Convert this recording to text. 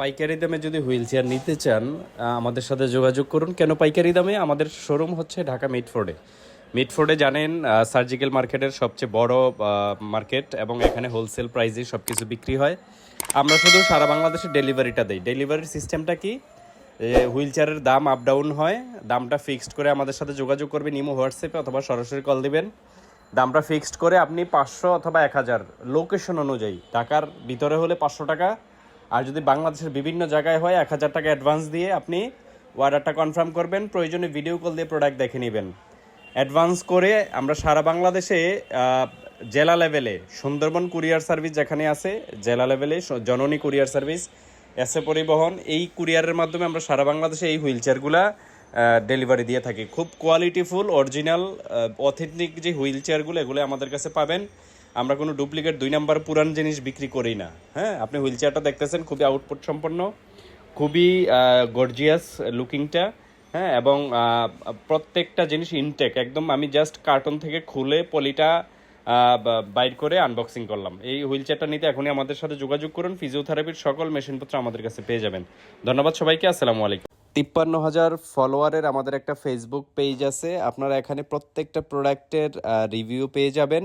পাইকারি দামে যদি হুইল চেয়ার নিতে চান আমাদের সাথে যোগাযোগ করুন। কেন পাইকারি দামে? আমাদের শোরুম হচ্ছে ঢাকা মিটফোর্ডে মিটফোর্ডে জানেন সার্জিক্যাল মার্কেটের সবচেয়ে বড় মার্কেট এবং এখানে হোলসেল প্রাইসে সব কিছু বিক্রি হয়। আমরা শুধু সারা বাংলাদেশে ডেলিভারিটা দিই। ডেলিভারির সিস্টেমটা কি? হুইল চেয়ারের দাম আপ ডাউন হয়। দামটা ফিক্সড করে আমাদের সাথে যোগাযোগ করবেন, ইমো, হোয়াটসঅ্যাপে অথবা সরাসরি কল দিবেন। দামটা ফিক্সড করে আপনি পাঁচশো অথবা এক হাজার লোকেশন অনুযায়ী, ঢাকার ভিতরে হলে পাঁচশো টাকা আর যদি বাংলাদেশের বিভিন্ন জায়গায় হয়, এক হাজার টাকা অ্যাডভান্স দিয়ে আপনি অর্ডারটা কনফার্ম করবেন, প্রয়োজনে ভিডিও কল দিয়ে প্রোডাক্ট দেখে নেবেন। অ্যাডভান্স করে আমরা সারা বাংলাদেশে জেলা লেভেলে সুন্দরবন কুরিয়ার সার্ভিস যেখানে আছে, জেলা লেভেলে জননী কুরিয়ার সার্ভিস এসে পরিবহন, এই কুরিয়ারের মাধ্যমে আমরা সারা বাংলাদেশে এই হুইল চেয়ারগুলা ডেলিভারি দিয়ে থাকি। খুব কোয়ালিটিফুল অরিজিনাল অথেন্টিক যে হুইল চেয়ারগুলো এগুলো আমাদের কাছে পাবেন। আমরা কোনো ডুপ্লিকেট দুই নাম্বার পুরান জিনিস বিক্রি করি না। হ্যাঁ আপনি হুইল চেয়ারটা দেখতেছেন, খুবই আউটপুট সম্পন্ন, খুবই গর্জিয়াস লুকিংটা হ্যাঁ এবং প্রত্যেকটা জিনিস ইনটেক একদম আমি জাস্ট কার্টন থেকে খুলে পলিটা বাইর করে আনবক্সিং করলাম। এই হুইল চেয়ারটা নিতে এখনই আমাদের সাথে যোগাযোগ করুন ফিজিওথেরাপির সকল মেশিনপত্র আমাদের কাছে পেয়ে যাবেন। ধন্যবাদ সবাইকে, আসসালামু আলাইকুম। তিপ্পান্ন হাজার ফলোয়ারের আমাদের একটা ফেসবুক পেজ আছে, আপনারা এখানে প্রত্যেকটা প্রোডাক্টের রিভিউ পেয়ে যাবেন।